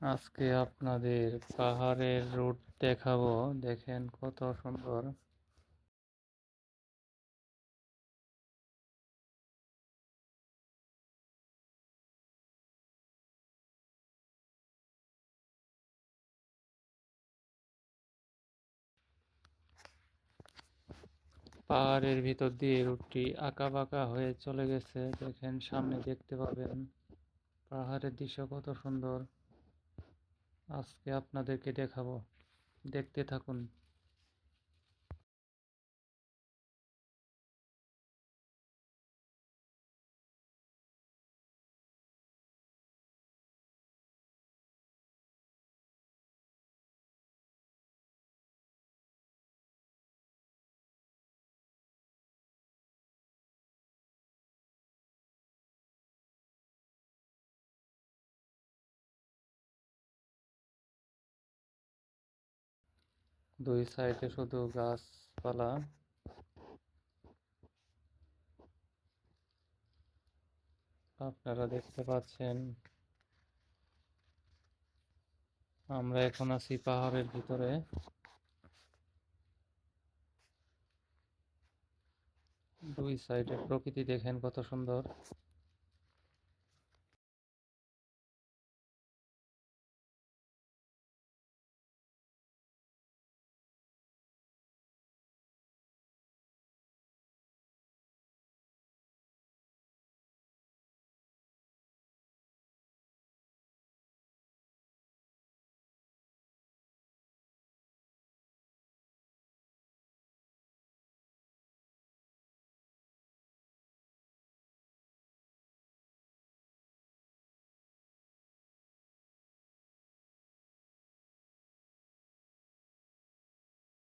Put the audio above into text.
আজকে আপনাদের পাহাড়ের রুট দেখাবো। দেখেন কত সুন্দর। পাহাড়ের ভিতর দিয়ে রুটটি আঁকা বাঁকা হয়ে চলে গেছে। দেখেন, সামনে দেখতে পাবেন পাহাড়ের দৃশ্য কত সুন্দর। আজকে আপনাদেরকে দেখাবো। দেখতে থাকুন। দুই সাইডে শুধু গাছপালা। আপনারা দেখতে পাচ্ছেন। আমরা এখন আছি পাহাড়ের ভিতরে। দুই সাইডে প্রকৃতি দেখেন কত সুন্দর।